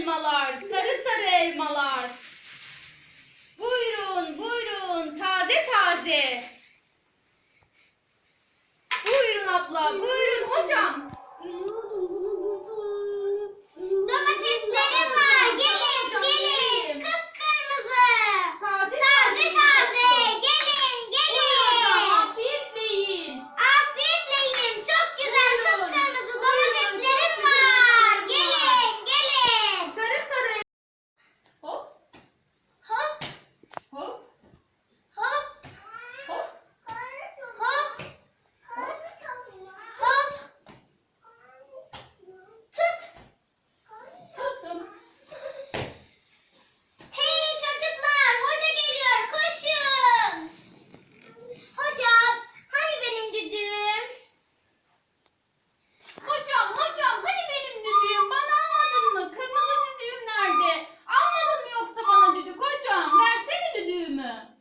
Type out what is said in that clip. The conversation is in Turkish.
elmalar, sarı sarı elmalar. Buyurun, buyurun, taze taze. Buyurun abla, buyurun hocam. kocam versene düdüğümü.